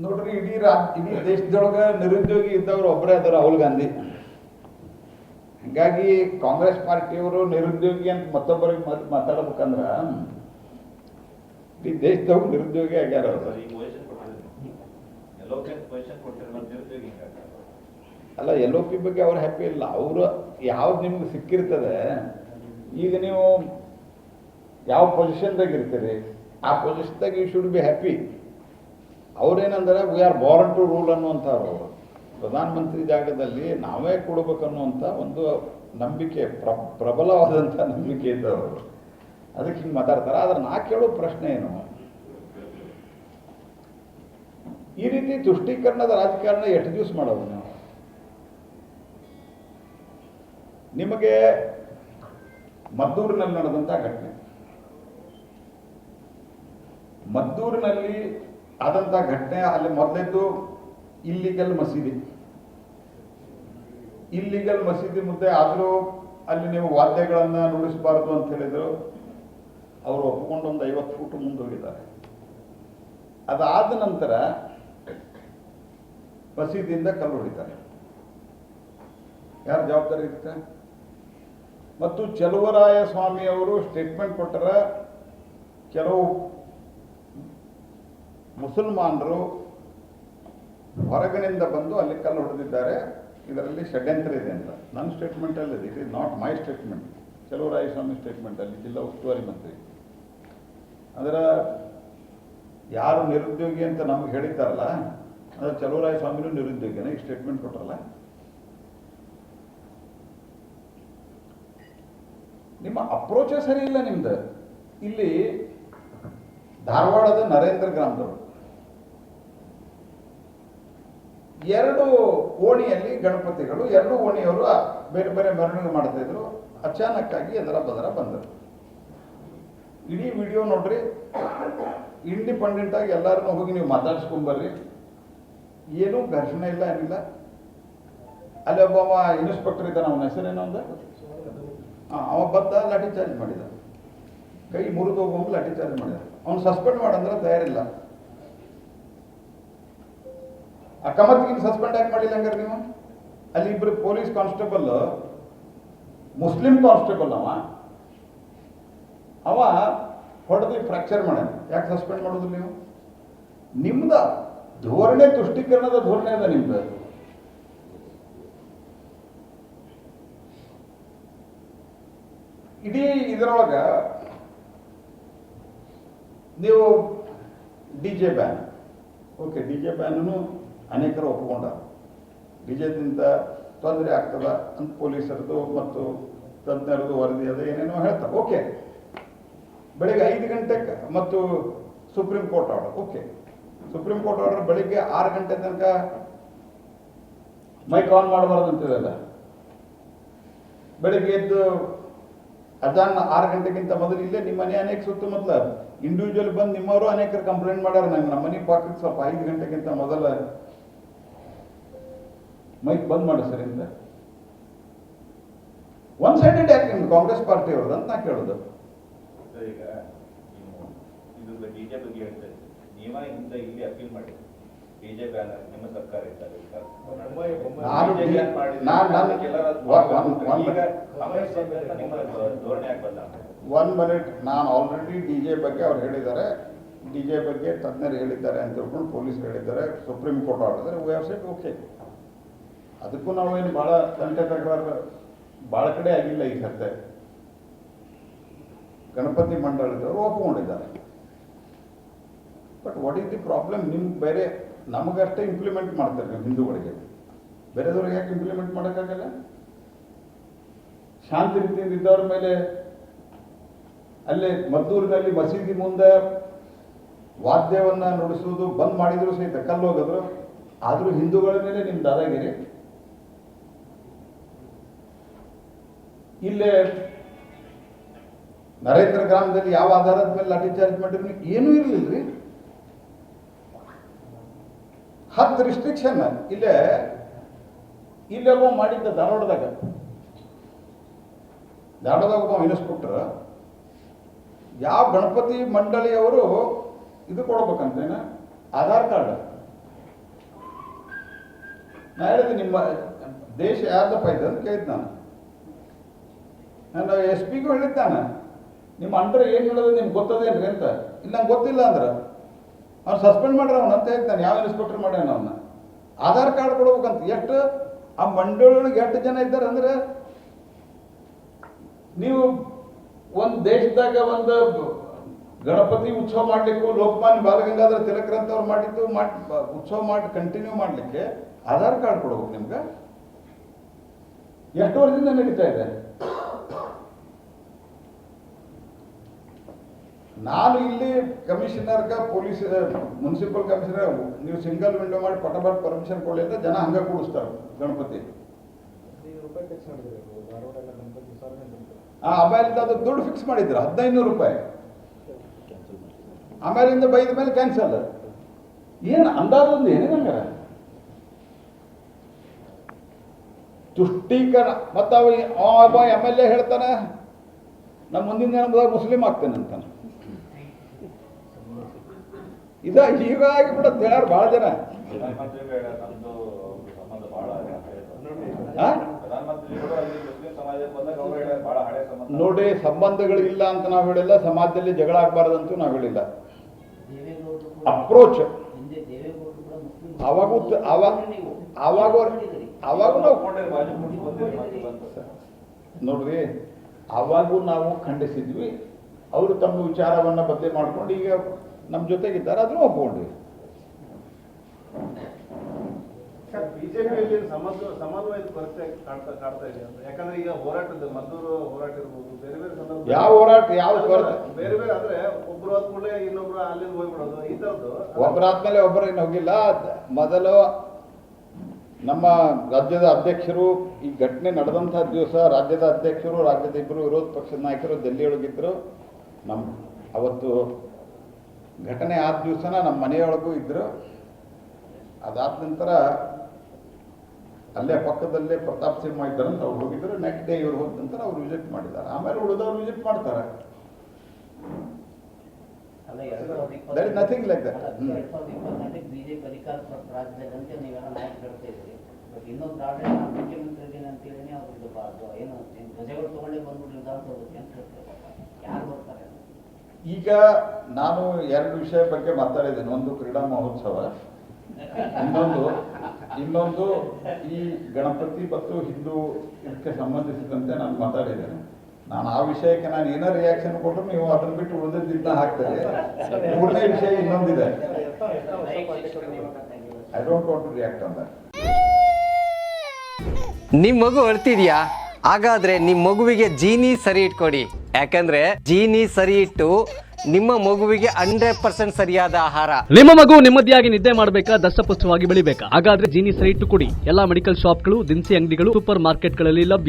ನೋಡ್ರಿ ಇಡೀ ರಾ ಇಡೀ ದೇಶದೊಳಗೆ ನಿರುದ್ಯೋಗಿ ಇದ್ದವ್ರು ಒಬ್ಬರೇ ಅದಾರ ರಾಹುಲ್ ಗಾಂಧಿ. ಹೀಗಾಗಿ ಕಾಂಗ್ರೆಸ್ ಪಾರ್ಟಿಯವರು ನಿರುದ್ಯೋಗಿ ಅಂತ ಮತ್ತೊಬ್ಬರಿಗೆ ಮತ್ ಮಾತಾಡ್ಬೇಕಂದ್ರ ಇಡೀ ದೇಶದವ್ರು ನಿರುದ್ಯೋಗಿ ಆಗ್ಯಾರ ಅಲ್ಲ ಎಲ್ ಒ ಪಿ ಬಗ್ಗೆ ಅವ್ರು ಹ್ಯಾಪಿ ಇಲ್ಲ. ಅವರು ಯಾವ್ದು ನಿಮ್ಗೆ ಸಿಕ್ಕಿರ್ತದೆ ಈಗ ನೀವು ಯಾವ ಪೊಸಿಷನ್ದಾಗ ಇರ್ತೀರಿ ಆ ಪೊಸಿಷನ್ದಾಗ you should be happy ಅವ್ರೇನಂದ್ರೆ we are born to rule ಅನ್ನುವಂಥವ್ರು ಅವರು. ಪ್ರಧಾನಮಂತ್ರಿ ಜಾಗದಲ್ಲಿ ನಾವೇ ಕೊಡಬೇಕನ್ನುವಂಥ ಒಂದು ನಂಬಿಕೆ, ಪ್ರ, ಪ್ರಬಲವಾದಂಥ ನಂಬಿಕೆ ಇದ್ದವರು. ಅದಕ್ಕೆ ಹಿಂಗೆ ಮಾತಾಡ್ತಾರೆ. ಆದರೆ ನಾ ಕೇಳೋ ಪ್ರಶ್ನೆ ಏನು? ಈ ರೀತಿ ತುಷ್ಟೀಕರಣದ ರಾಜಕಾರಣ ಎಷ್ಟು ದಿವಸ ಮಾಡೋದು ನಾವು? ನಿಮಗೆ ಮದ್ದೂರಿನಲ್ಲಿ ನಡೆದಂಥ ಘಟನೆ. ಮದ್ದೂರಿನಲ್ಲಿ ಆದಂಥ ಘಟನೆ ಅಲ್ಲಿ ಮೊದಲೆದ್ದು ಇಲ್ಲಿಗಲ್ ಮಸೀದಿ. ಇಲ್ಲಿಗಲ್ ಮಸೀದಿ ಮುಂದೆ ಆದರೂ ಅಲ್ಲಿ ನೀವು ವಾದ್ಯಗಳನ್ನು ನುಡಿಸಬಾರದು ಅಂತ ಹೇಳಿದ್ರು. ಅವರು ಒಪ್ಪಿಕೊಂಡು ಒಂದು ಐವತ್ತು ಫೂಟ್ ಮುಂದೋಗಿದ್ದಾರೆ ಅದಾದ ನಂತರ ಮಸೀದಿಯಿಂದ ಕಲ್ಲು ಹೊಡಿತಾರೆ. ಯಾರು ಜವಾಬ್ದಾರಿ ಇರುತ್ತೆ? ಮತ್ತು ಚಲುವರಾಯ ಸ್ವಾಮಿ ಅವರು ಸ್ಟೇಟ್ಮೆಂಟ್ ಕೊಟ್ಟರೆ, ಕೆಲವು ಮುಸಲ್ಮಾನರು ಹೊರಗಿನಿಂದ ಬಂದು ಅಲ್ಲಿ ಕಲ್ಲು ಹೊಡೆದಿದ್ದಾರೆ. ಇದರಲ್ಲಿ ಷಡ್ಯಂತ್ರ ಇದೆ ಅಂತ. ನನ್ನ ಸ್ಟೇಟ್ಮೆಂಟಲ್ಲಿ it is not my statement ಸ್ವಾಮಿ ಸ್ಟೇಟ್ಮೆಂಟಲ್ಲಿ ಜಿಲ್ಲಾ ಉಸ್ತುವಾರಿ ಮಂತ್ರಿ. ಅದರ ಯಾರು ನಿರುದ್ಯೋಗಿ ಅಂತ ನಮ್ಗೆ ಹೇಳಿದ್ದಾರಲ್ಲ, ಅದು ಚಲುವರಾಯ ಸ್ವಾಮಿನೂ ನಿರುದ್ಯೋಗಿನ. ಈ ಸ್ಟೇಟ್ಮೆಂಟ್ ಕೊಟ್ರಲ್ಲ. ನಿಮ್ಮ ಅಪ್ರೋಚೇ ಸರಿ ಇಲ್ಲ ನಿಮ್ದು. ಇಲ್ಲಿ ಧಾರವಾಡದ ನರೇಂದ್ರ ಗ್ರಾಮದವರು. ಎರಡು ಓಣಿಯಲ್ಲಿ ಗಣಪತಿಗಳು ಎರಡು ಓಣಿಯವರು ಬೇರೆ ಬೇರೆ ಮೆರವಣಿಗೆ ಮಾಡ್ತಾ ಇದ್ರು. ಅಚಾನಕ್ಕಾಗಿ ಅದರ ಬದರ ಬಂದರು ಇಡೀ ವಿಡಿಯೋ ನೋಡ್ರಿ ಇಂಡಿಪೆಂಡೆಂಟ್ ಆಗಿ ಎಲ್ಲರನ್ನೂ ಹೋಗಿ ನೀವು ಮಾತಾಡ್ಸ್ಕೊಂಬರ್ರಿ ಏನೂ ಘರ್ಷಣೆ ಇಲ್ಲ ಏನಿಲ್ಲ. ಅಲ್ಲಿ ಒಬ್ಬ ಇನ್ಸ್ಪೆಕ್ಟರ್ ಇದ್ದಾನೆ ಅವನ ಹೆಸರೇನೋ ಅಂದ? ಆ, ಅವ ಬದ್ದ ಲಾಠಿ ಚಾರ್ಜ್ ಮಾಡಿದ. ಕೈ ಮುರಿದು ಹೋಗುವಂಗೆ ಲಾಠಿ ಚಾರ್ಜ್ ಮಾಡಿದ. ಅವ್ನು ಸಸ್ಪೆಂಡ್ ಮಾಡಂದ್ರೆ ತಯಾರಿಲ್ಲ. ಆ ಕಮತ್ಗಿನ ಸಸ್ಪೆಂಡ್ ಯಾಕೆ ಮಾಡಿಲ್ಲ ಹಂಗಾರೆ ನೀವು? ಅಲ್ಲಿ ಇಬ್ಬರು ಪೊಲೀಸ್ ಕಾನ್ಸ್ಟೇಬಲ್, ಮುಸ್ಲಿಂ ಕಾನ್ಸ್ಟೇಬಲ್ ಅವ. ಅವ ಹೊಡೆದು ಫ್ರಾಕ್ಚರ್ ಮಾಡ್ಯಾನ. ಯಾಕೆ ಸಸ್ಪೆಂಡ್ ಮಾಡೋದು ನೀವು? ನಿಮ್ದ ಧೋರಣೆ ತುಷ್ಟೀಕರಣದ ಧೋರಣೆ ಅದ ನಿಮ್ದು. ಇಡೀ ಇದರೊಳಗ ನೀವು D J ban. Okay, D J ಬ್ಯಾನನ್ನು ಅನೇಕರು ಒಪ್ಪಿಕೊಂಡ ವಿಜಯದಿಂದ ತೊಂದರೆ ಆಗ್ತದ ಅಂತ ಪೊಲೀಸರದು ಮತ್ತು ತಜ್ಞರದು ವರದಿ ಅದ ಏನೇನೋ ಹೇಳ್ತಾರೆ. ಓಕೆ. ಬೆಳಿಗ್ಗೆ ಐದು ಗಂಟೆಗೆ ಮತ್ತು Supreme Court order okay. Supreme Court order ಬೆಳಿಗ್ಗೆ ಆರು ಗಂಟೆ ತನಕ ಮೈಕ್ ಆನ್ ಮಾಡಬಾರ್ದು ಅಂತಿದೆಲ್ಲ ಬೆಳಿಗ್ಗೆ ಎದ್ದು ಅಜಾನ್ ಆರು ಗಂಟೆಗಿಂತ ಮೊದಲು ಇಲ್ಲೇ ನಿಮ್ಮ ಮನೆ ಅನೇಕ ಸುತ್ತಮುತ್ತಲ. ಇಂಡಿವಿಜುವಲ್ ಬಂದು ನಿಮ್ಮವರು ಅನೇಕರು ಕಂಪ್ಲೇಂಟ್ ಮಾಡ್ಯಾರ. ನಂಗೆ ನಮ್ಮ ಮನೆ ಪಾಕಿಗೆ ಸ್ವಲ್ಪ ಐದು ಗಂಟೆಗಿಂತ ಮೊದಲ ಮೈಕ್ ಬಂದ್ ಮಾಡಿ ಸರ್ ಇಂದ ಒನ್ ಸೈಡೆಡ್ ಯಾಕೆ ನಿಮ್ದು? ಕಾಂಗ್ರೆಸ್ ಪಾರ್ಟಿ ಅವ್ರದ್ದು ಅಂತ ನಾ ಕೇಳೋದು. ಸರ್ ಈಗ ಇದು ಡಿಜೆ ಬಗ್ಗೆ ಹೇಳ್ತಾ ಇದ್ದೀರಿ ಇಂದ ಇಲ್ಲಿ ಅಪೀಲ್ ಮಾಡಿ. ಡಿಜೆ ಬ್ಯಾನ್ ನಿಮ್ಮ ಸರ್ಕಾರ ಅದಕ್ಕೆಲ್ಲರ ಒನ್- ಮಿನಿಟ್ ನಾನು ಆಲ್ರೆಡಿ ಡಿ ಜೆ ಬಗ್ಗೆ ಅವ್ರು ಹೇಳಿದ್ದಾರೆ. ಡಿ ಜೆ ಬಗ್ಗೆ ತಜ್ಞರು ಹೇಳಿದ್ದಾರೆ ಅಂತ ಹೇಳ್ಕೊಂಡು ಪೊಲೀಸರು ಹೇಳಿದ್ದಾರೆ. ಸುಪ್ರೀಂ ಕೋರ್ಟ್ ಆಡಿದ್ರೆ ವಿ ಹ್ಯಾವ್ ಸೆಟ್ ಓಕೆ ಅದಕ್ಕೂ ನಾವೇನು ಭಾಳ ತಂಟೆ ತಕರಾರು ಭಾಳ ಕಡೆ ಆಗಿಲ್ಲ ಈ ಕತೆ ಗಣಪತಿ ಮಂಡಳದವರು ಒಪ್ಕೊಂಡಿದ್ದಾರೆ. But what is the problem ನಿಮ್ಗೆ ಬೇರೆ ನಮಗಷ್ಟೇ ಇಂಪ್ಲಿಮೆಂಟ್ ಮಾಡ್ತಾರೆ ನೀವು ಹಿಂದೂಗಳಿಗೆ. ಬೇರೆದವ್ರಿಗೆ ಯಾಕೆ ಇಂಪ್ಲಿಮೆಂಟ್ ಮಾಡೋಕ್ಕಾಗಲ್ಲ? ಶಾಂತಿ ರೀತಿಯಿಂದ ಇದ್ದವ್ರ ಮೇಲೆ ಅಲ್ಲೇ ಮದ್ದೂರಿನಲ್ಲಿ ಮಸೀದಿ ಮುಂದೆ ವಾದ್ಯವನ್ನ ನುಡಿಸುವುದು ಬಂದ್ ಮಾಡಿದ್ರು ಸಹಿತ ಕಲ್ಲು ಹೋಗಿದ್ರು ಆದ್ರೂ ಹಿಂದೂಗಳ ಮೇಲೆ ನಿಮ್ಮ ದಾದಾಗಿರಿ. ಇಲ್ಲೇ ನರೇಂದ್ರ ಗ್ರಾಮದಲ್ಲಿ ಯಾವ ಆಧಾರದ ಮೇಲೆ ಲಾಠಿ ಚಾರ್ಜ್ ಮಾಡಿದ್ರು ಏನೂ ಇರಲಿಲ್ಲರಿ ಹತ್ತು ರಿಸ್ಟ್ರಿಕ್ಷನ್ ಇಲ್ಲೇ ಇಲ್ಲೆಲ್ಲೋ ಮಾಡಿದ್ದ ಧಾರವಾಡದಾಗ. ಧಾರವಾಡದಾಗ ಒಬ್ಬ ಇನ್ಸ್ಪೆಕ್ಟರ್ ಯಾವ ಗಣಪತಿ ಮಂಡಳಿಯವರು ಇದು ಕೊಡ್ಬೇಕಂತೇನ? ಆಧಾರ್ ಕಾರ್ಡ್. ನಾ ಹೇಳಿದೆ ನಿಮ್ಮ ದೇಶ ಯಾರ್ದಪ್ಪ ಇದೆ ಅಂತ ಕೇಳಿದ್ ನಾನು. ನಾನು ಎಸ್ ಪಿಗೂ ಹೇಳಿದ್ದಾನೆ, ನಿಮ್ಮ ಅಂಡ್ರೆ ಏನು ಹೇಳೋದು ನಿಮ್ಗೆ ಗೊತ್ತದೇನ್ರಿ ಅಂತ? ಇಲ್ಲ, ನಂಗೆ ಗೊತ್ತಿಲ್ಲ ಅಂದ್ರೆ. ಅವ್ನು ಸಸ್ಪೆಂಡ್ ಮಾಡ್ರಿ ಅವನು ಅಂತ ಹೇಳ್ತಾನೆ, ಯಾವ ಇನ್ಸ್ಪೆಕ್ಟರ್ ಮಾಡ್ಯಾನ ಅವನ್ನ ಆಧಾರ್ ಕಾರ್ಡ್ ಕೊಡ್ಬೇಕಂತ. ಎಷ್ಟು? ಆ ಮಂಡಳಿಗೆ ಎಷ್ಟು ಜನ ಇದ್ದಾರೆ ಅಂದ್ರೆ, ನೀವು ಒಂದು ದೇಶದಾಗ ಒಂದು ಗಣಪತಿ ಉತ್ಸವ ಮಾಡ್ಲಿಕ್ಕೆ, ಲೋಕಮಾನ್ಯ ಬಾಲಗಂಗಾಧರ ತಿಲಕರಂತವ್ರು ಮಾಡಿದ್ದು, ಮಾಡಿ, ಉತ್ಸವ ಮಾಡಿ ಕಂಟಿನ್ಯೂ ಮಾಡ್ಲಿಕ್ಕೆ ಆಧಾರ್ ಕಾರ್ಡ್ ಕೊಡ್ಬೇಕು ನಿಮ್ಗೆ? ಎಷ್ಟು ವರ್ಷದಿಂದ ನಡೀತಾ ಇದೆ? ನಾನು ಇಲ್ಲಿ ಕಮಿಷನರ್ಗ, ಪೊಲೀಸ್, ಮುನ್ಸಿಪಲ್ ಕಮಿಷನರ್, ನೀವು ಸಿಂಗಲ್ ವಿಂಡೋ ಮಾಡಿ ಪಟಪಟ್ ಪರ್ಮಿಷನ್ ಅಂತ ಜನ ಹಂಗ ಕೂಡಿಸ್ತಾರೆ ಗಣಪತಿ. ಆಮೇಲಿಂದ ಅದು ದುಡ್ಡು ಫಿಕ್ಸ್ ಮಾಡಿದ್ರು ಹದಿನೈದು ರೂಪಾಯಿ. ಆಮೇಲಿಂದ ಬೈದ ಮೇಲೆ ಕ್ಯಾನ್ಸಲ್ ಏನು ಅಂದಾಜೊಂದು ಏನಿದೆ ತುಷ್ಟೀಕರಣ. ಮತ್ತು ಅವ ಒಬ್ಬ ಎಂ ಎಲ್ ಎ ಹೇಳ್ತಾನೆ ನಮ್ಮ ಮುಂದಿನ ಜನ್ಮದಾಗ ಮುಸ್ಲಿಂ ಆಗ್ತೇನೆ ಅಂತಾನೆ. ಇದ ಈಗ ಆಗಿಬಿಡತ್ತೆ ಹೇಳ್ಯಾರ ಭಾಳ ಜನ. ನೋಡಿ ಸಂಬಂಧಗಳು ಇಲ್ಲ ಅಂತ ನಾವು ಹೇಳಿಲ್ಲ ಸಮಾಜದಲ್ಲಿ ಜಗಳ ಆಗ್ಬಾರ್ದಂತೂ ನಾವು ಹೇಳಿಲ್ಲ. ಅಪ್ರೋಚ್ ಅವಾಗೂ ಅವಾಗ ಅವಾಗ ನಾವು. ನೋಡ್ರಿ ಅವಾಗೂ ನಾವು ಖಂಡಿಸಿದ್ವಿ. ಅವರು ತಮ್ಮ ವಿಚಾರವನ್ನ ಬದಲಿ ಮಾಡ್ಕೊಂಡು ಈಗ ನಮ್ಮ ಜೊತೆಗಿದ್ದಾರೆ ಅದನ್ನು ಒಪ್ಕೊಂಡ್ರಿ ಬಿಜೆಪಿಯಲ್ಲಿ ಸಮನ್ವಯ ಸಮನ್ವಯದ ಕೊರತೆ ಕಾಡ್ತಾ ಕಾಡ್ತಾ ಇದೆ ಅಂತ. ಯಾಕಂದ್ರೆ ಈಗ ಹೋರಾಟದ ಮದ್ದೂರು ಹೋರಾಟ ಇರ್ಬೋದು ಬೇರೆ ಬೇರೆ ಸಂದರ್ಭ ಯಾವ ಹೋರಾಟ ಯಾವ ಕೊರತೆ? ಬೇರೆ ಬೇರೆ ಅಂದ್ರೆ ಒಬ್ರು ಆದ್ಮೇಲೆ ಇನ್ನೊಬ್ರು ಅಲ್ಲಿಂದ ಹೋಗ್ಬಿಡೋದು ಈ ತರದ್ದು ಒಬ್ಬರಾದ್ಮೇಲೆ ಒಬ್ಬರೇನು ಹೋಗಿಲ್ಲ. ಮೊದಲು ನಮ್ಮ ರಾಜ್ಯದ ಅಧ್ಯಕ್ಷರು ಈ ಘಟನೆ ನಡೆದಂಥ ದಿವಸ ರಾಜ್ಯದ ಅಧ್ಯಕ್ಷರು, ರಾಜ್ಯದ ಇಬ್ಬರು ವಿರೋಧ ಪಕ್ಷದ ನಾಯಕರು ದೆಲ್ಲಿಯೊಳಗಿದ್ದರು ನಮ್ಮ ಅವತ್ತು ಘಟನೆ ಆದ ದಿವಸನ ನಮ್ಮ ಮನೆಯೊಳಗೂ ಇದ್ದರು ಅದಾದ ನಂತರ ಅಲ್ಲೇ ಪಕ್ಕದಲ್ಲೇ ಪ್ರತಾಪ್ ಸಿಂಹ ಇದ್ದಾರಂತ ಅವ್ರು ಹೋಗಿದ್ದರು ನೆಕ್ಸ್ಟ್ ಡೇ ಇವ್ರು ಹೋದ ನಂತರ ಅವ್ರು ವಿಸಿಟ್ ಮಾಡಿದ್ದಾರೆ. ಆಮೇಲೆ ಉಳಿದವ್ರು ವಿಸಿಟ್ ಮಾಡ್ತಾರೆ ಅಲ್ಲ ಎರಡ್ ಸಾವಿರದ ಇಪ್ಪತ್ತು- There is nothing like that. ಅಲ್ಲ, ಹ್ಮ್. ಎರಡ್ ಸಾವಿರದ ಇಪ್ಪತ್ನಾಲ್ಕಕ್ಕೆ ಬಿಜೆಪಿ ಅಧಿಕಾರ ಪ್ರ- ರಾಜ್ಯದಲ್ಲಿ ಅಂತ ನೀವೆಲ್ಲ ಇದ್ರಿ ಬಟ್ ಇನ್ನೊಂದು ಆಡಳಿತ ಏನು ಏನ್ ಧ್ವಜಗಳು ತಗೊಂಡೇ ಬಂದ್ಬಿಟ್ಟು ನಿರ್ಧಾರ ತಗೋಬೇಕು ಅಂತ ಹೇಳ್ತಾರೆ ಯಾರು ಬರ್ತಾರೆ? ಈಗ ನಾನು ಎರಡು ವಿಷಯ ಬಗ್ಗೆ ಮಾತಾಡಿದ್ದೇನೆ. ಒಂದು ಕ್ರೀಡಾ ಮಹೋತ್ಸವ ಇನ್ನೊಂದು ಇನ್ನೊಂದು ಈ ಗಣಪತಿ ಮತ್ತು ಹಿಂದೂ ಇದಕ್ಕೆ ಸಂಬಂಧಿಸಿದಂತೆ ನಾನು ಮಾತಾಡಿದ್ದೇನೆ. ನಾನು ಆ ವಿಷಯಕ್ಕೆ ನಾನು ಏನೋ ರಿಯಾಕ್ಷನ್ ಕೊಟ್ಟರು ನೀವು ಅದನ್ನ ಬಿಟ್ಟು ಉಳಿದಿದ್ದ ಹಾಕ್ತಾರೆ. ಮೂರನೇ ವಿಷಯ ಇನ್ನೊಂದಿದೆ. I don't want to react on that ನಿಮ್ ಮಗು ಅಳ್ತಿದ್ಯಾ? ಹಾಗಾದ್ರೆ ನಿಮ್ ಮಗುವಿಗೆ ಜೀನಿ ಸರಿ ಇಟ್ಕೊಡಿ. ಯಾಕಂದ್ರೆ ಜೀನಿ ಸರಿ ಇಟ್ಟು ನಿಮ್ಮ ಮಗುವಿಗೆ ಹಂಡ್ರೆಡ್ ಪರ್ಸೆಂಟ್ ಸರಿಯಾದ ಆಹಾರ. ನಿಮ್ಮ ಮಗು ನೆಮ್ಮದಿಯಾಗಿ ನಿದ್ದೆ ಮಾಡಬೇಕಾ ದಷ್ಟಪುಷ್ಟವಾಗಿ ಬೆಳಿಬೇಕಾ? ಹಾಗಾದ್ರೆ ಜೀನಿ ಸರಿ ಇಟ್ಟು ಕೊಡಿ. ಎಲ್ಲಾ ಮೆಡಿಕಲ್ ಶಾಪ್ಗಳು ದಿನಸಿ ಅಂಗಡಿಗಳು ಸೂಪರ್ ಮಾರ್ಕೆಟ್ಗಳಲ್ಲಿ ಲಭ್ಯ.